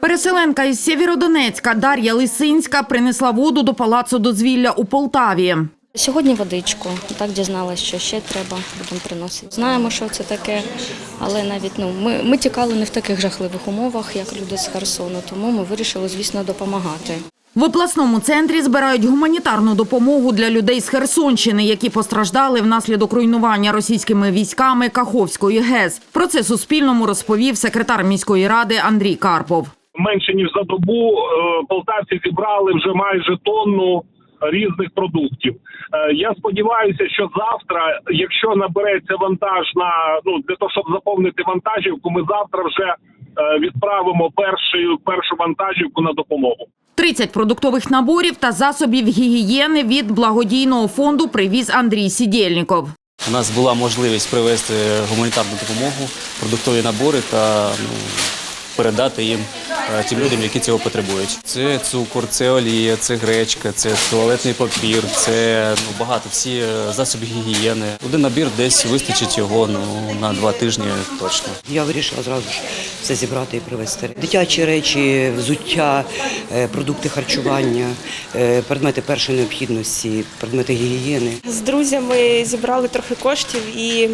Переселенка із Сєвєродонецька Дар'я Лисинська принесла воду до палацу дозвілля у Полтаві. Сьогодні водичку. Так дізналася, що ще треба, будемо приносити. Знаємо, що це таке, але навіть ну ми, ми тікали не в таких жахливих умовах, як люди з Херсону, тому ми вирішили, звісно, допомагати. В обласному центрі збирають гуманітарну допомогу для людей з Херсонщини, які постраждали внаслідок руйнування російськими військами Каховської ГЕС. Про це Суспільному розповів секретар міської ради Андрій Карпов. менше ніж за добу е, полтавці зібрали вже майже тонну різних продуктів. Е, Я сподіваюся, що завтра, якщо набереться вантаж на ну для того, щоб заповнити вантажівку, ми завтра вже відправимо першу першу вантажівку на допомогу. 30 продуктових наборів та засобів гігієни від благодійного фонду привіз Андрій Сідєльніков. У нас була можливість привезти гуманітарну допомогу, продуктові набори та ну, передати їм е, тим людям, які цього потребують. Це цукор, це олія, це гречка, це туалетний папір, це ну, багато всі е, засоби гігієни. Один набір десь вистачить його ну, на два тижні точно. Я вирішила зразу ж все зібрати і привезти. Дитячі речі, взуття, е, продукти харчування, предмети першої необхідності, предмети гігієни. З друзями зібрали трохи коштів і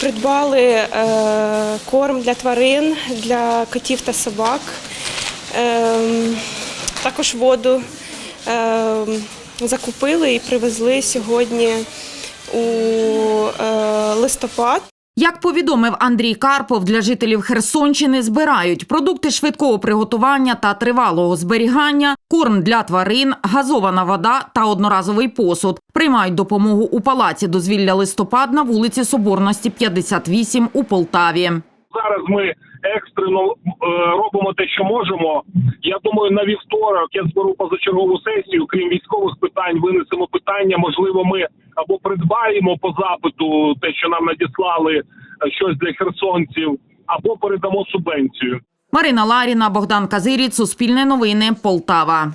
придбали е, корм для тварин, для котів та собак, е, також воду е, закупили і привезли сьогодні у е, листопад. Як повідомив Андрій Карпов, для жителів Херсонщини збирають продукти швидкого приготування та тривалого зберігання, корм для тварин, газована вода та одноразовий посуд. Приймають допомогу у палаці дозвілля листопад на вулиці Соборності 58 у Полтаві. Зараз ми екстрено е, робимо те, що можемо. Я думаю, на вівторок я зберу позачергову сесію. Крім військових питань, винесемо питання. Можливо, ми або придбаємо по запиту те, що нам надіслали е, щось для херсонців, або передамо субвенцію. Марина Ларіна, Богдан Казирі, Суспільне новини, Полтава.